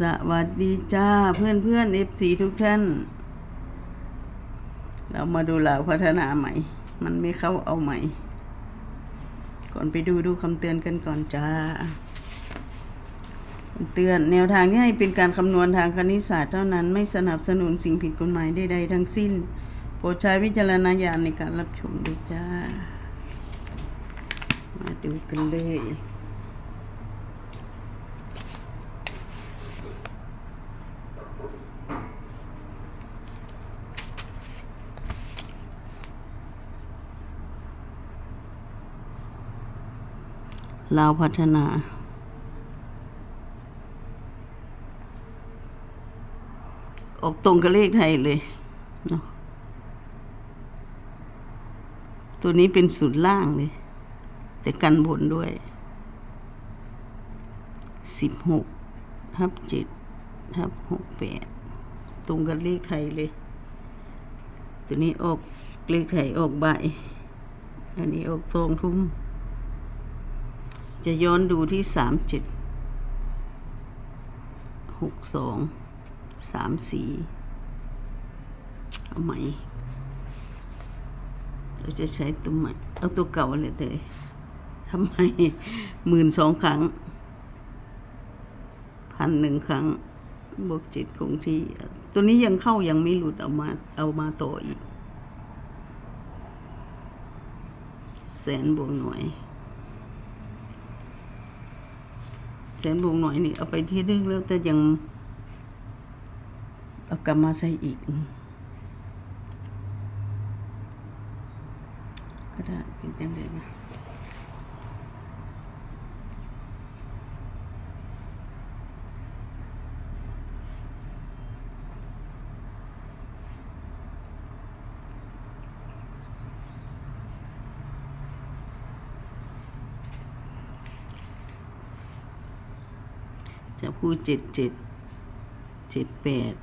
สวัสดีจ้าเพื่อนเพื่อนเอฟซีทุกท่าน เรามาดูเหล่าพัฒนาใหม่ มันไม่เข้าเอาใหม่ ก่อนไปดูดูคำเตือนกันก่อนจ้าคำเตือนแนวทางที่ให้เป็นการคำนวณทางคณิตศาสตร์เท่านั้นไม่สนับสนุนสิ่งผิดกฎหมายใดๆทั้งสิ้น โปรดใช้วิจารณญาณในการรับชมด้วยจ้า มาดูกันเลย ลาวพัฒนาออกตรงกับเลขไทยเลยเนาะตัวนี้เป็นศูนย์ล่างเลย แต่กันบนด้วยสิบหกทับเจ็ดทับหกแปดตรงกับเลขไทยเลย ตัวนี้ออกเลขไทยออกใบ อันนี้ออกตรงทุ่ม จะย้อนดูที่สามเจ็ดหกสองสามสี่เอาใหม่เราจะใช้ตัวใหม่เอาตัวเก่าเลยแต่ทำไมหมื่นสองครั้งพันหนึ่งครั้งบวกเจ็ดคงที่ ตัวนี้ยังเข้ายังไม่หลุดเอามาเอามาต่ออีกแสนบวกหน่วย แสนบวกหน่อยนี่เอาไปที่นึงแล้วแต่ยังเอากลับมาใส่อีก ก็ได้เป็นจังเลยนะ จะพูดเจ็ดเจ็ดเจ็ดแปด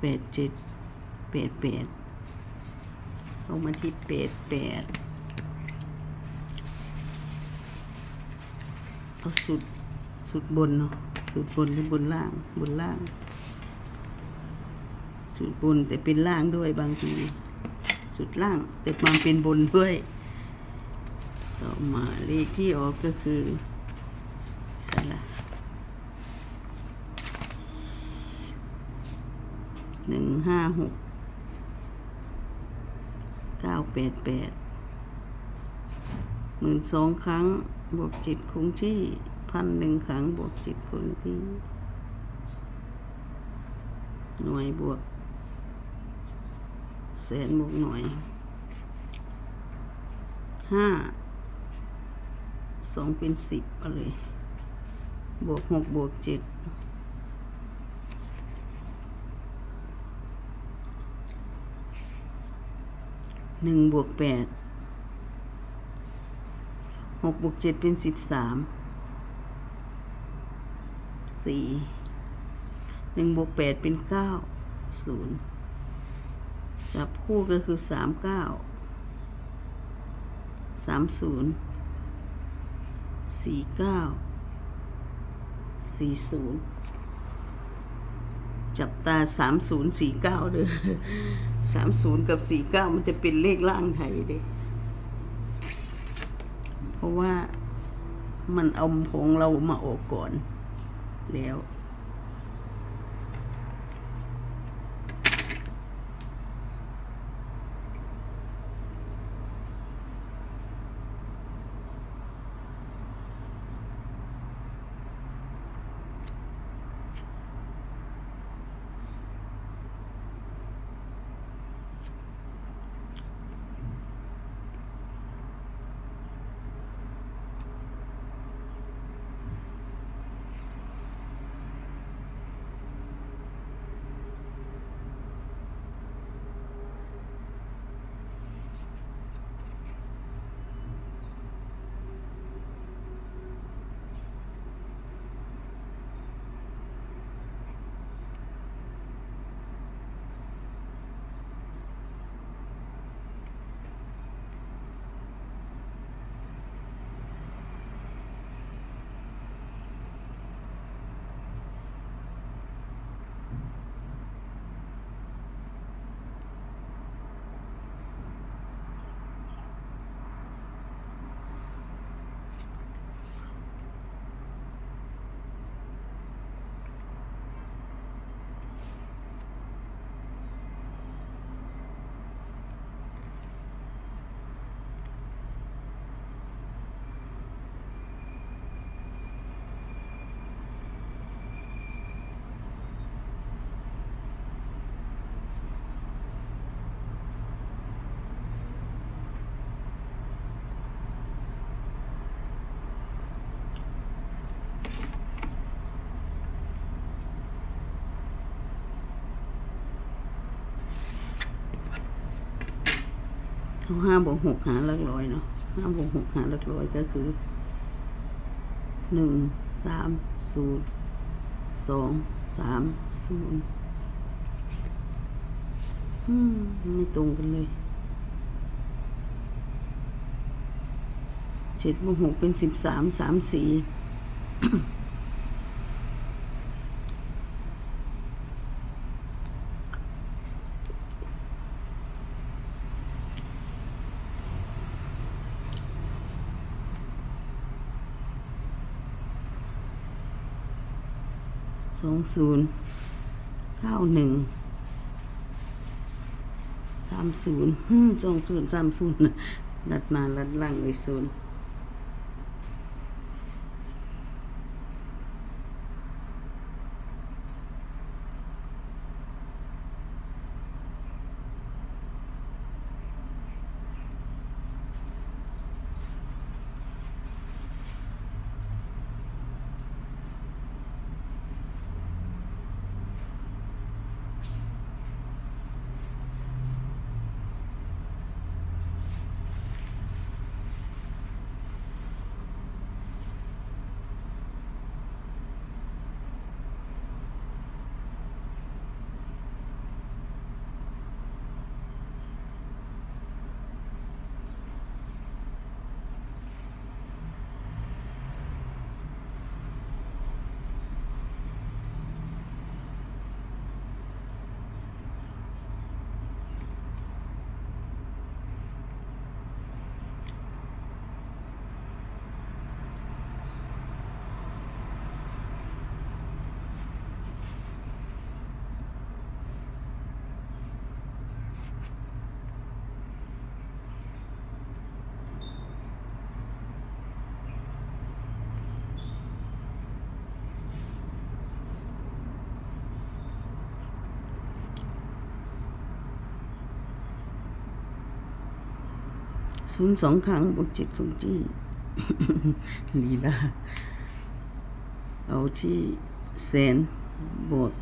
แปดเจ็ดแปดแปดเอามาที่แปดแปดเอาสุดสุดบนเนาะสุดบนหรือบนล่างบนล่าง สุดบนแต่เป็นล่างด้วยบางที สุดล่างแต่มาเป็นบนด้วย ต่อมาเลขที่ออกก็คือใส่ละ หนึ่งห้าหกเก้าแปดแปดหมื่นสองครั้งบวกจิตคงที่พันหนึ่งครั้งบวกจิตคงที่ หน่วยบวกแสนบวกหน่วยห้าสองเป็นสิบอาเลยบวกหกบวกเจ็ด หนึ่งบวกแปดหกบวกเจ็ดเป็นสิบสามสี่หนึ่งบวกแปดเป็นเก้าศูนย์จับคู่ก็คือสามเก้าสามศูนย์สี่เก้าสี่ศูนย์ จับตาสามศูนย์สี่เก้าเด้อสามศูนย์กับสี่เก้ามันจะเป็นเลขล่างไทยเด้เพราะว่ามันเอาของเรามาออกก่อนแล้ว เอาห้าบวกหกหาหลักร้อยเนาะห้าบวกหกหาหลักร้อยก็คือหนึ่งสามศูนย์สองสามศูนย์อืมไม่ตรงกันเลยเจ็ดบวกหกเป็นสิบสามสามสี่ ศูนย์เก้าหนึ่งสามศูนย์สองศูนย์สามศูนย์ลัดหนาลัดหลังเลยศูนย์ ศูนย์สองครั้งบวกเจ็ดคงที่ลีลาเอาที่แสนบวก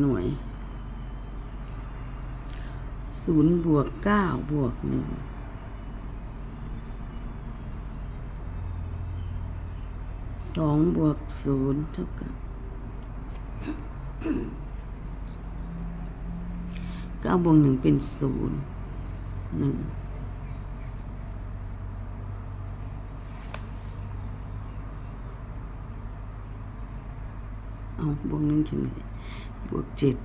หน่วยศูนย์บวกเก้าบวกหนึ่งสองบวกศูนย์เท่ากับเก้าบวกหนึ่งเป็นศูนย์หนึ่ง เอาบวกหนึ่งขึ้นเลยบวกเจ็ด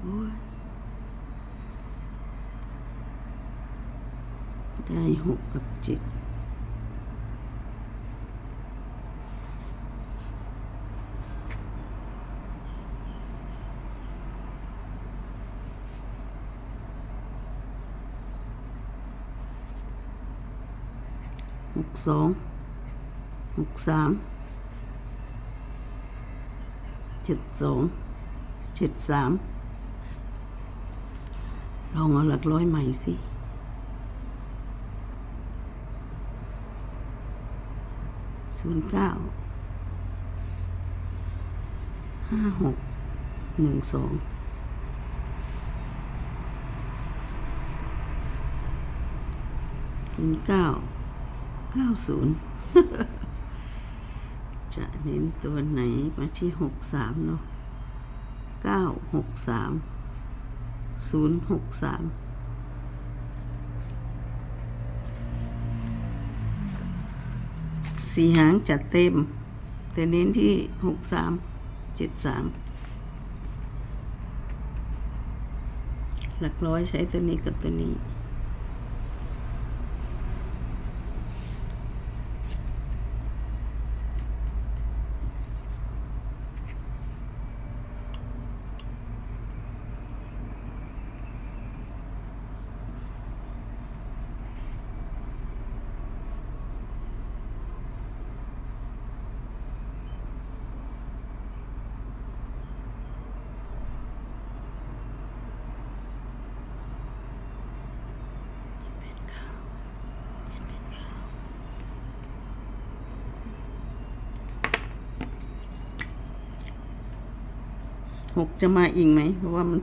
โอ้ยได้หกกับเจ็ดหกสอง หกสามเจ็ดสองเจ็ดสามลองเอาหลักร้อยใหม่สิศูนย์เก้าห้าหกหนึ่งสองศูนย์เก้าเก้าศูนย์ จะเน้นตัวไหนมาที่หกสามเนาะเก้าหกสามศูนย์หกสามสี่หางจัดเต็ม แต่เน้นที่หกสามเจ็ดสามหลักร้อยใช้ตัวนี้กับตัวนี้ หกจะมาอีกไหมเพราะว่ามัน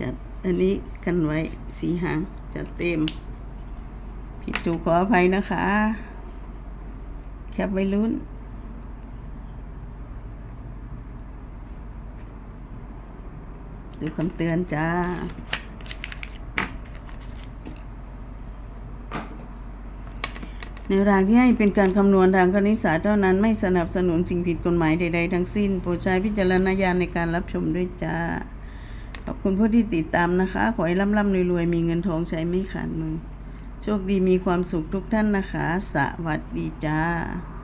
จัดอันนี้กันไว้สีหางจัดเต็มผิดถูกขออภัยนะคะ แคบไว้ลุ้น ดูคำเตือนจ้า ในรางที่ให้เป็นการคำนวณทางคณิตศาสตร์เท่านั้นไม่สนับสนุนสิ่งผิดกฎหมายใด ๆ ทั้งสิ้น โปรดใช้พิจารณญาณในการรับชมด้วยจ้า ขอบคุณผู้ที่ติดตามนะคะ ขอให้ร่ำๆรวยๆ มีเงินทองใช้ไม่ขาดมือ โชคดีมีความสุขทุกท่านนะคะ สวัสดีจ้า